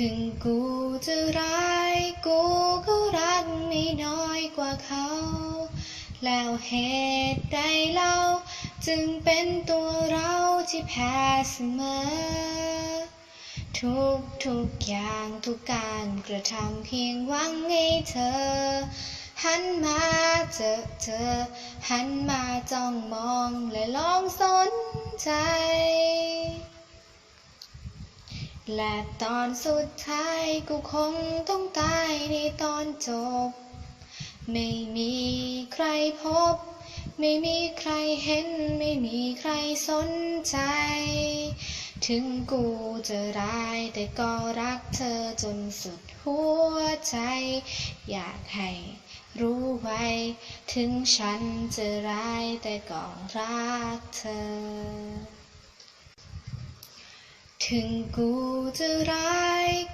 ถึงกูจะร้ายกูก็รักไม่น้อยกว่าเขา แล้วเหตุใดเล่า จึงเป็นตัวเราที่แพ้เสมอ ทุกทุกอย่างทุกการกระทำเพียงหวังให้เธอ หันมาเจอเธอ หันมาจ้องมองและลองสน และตอนสุดท้ายกูคงต้องตายในตอนจบ ไม่มีใครพบ ไม่มีใครเห็น ไม่มีใครสนใจ ถึงกูจะร้ายแต่ก็รักเธอจนสุดหัวใจ อยากให้รู้ไว้ ถึงฉันจะร้ายแต่ก็รักเธอ ถึงกูจะร้ายกู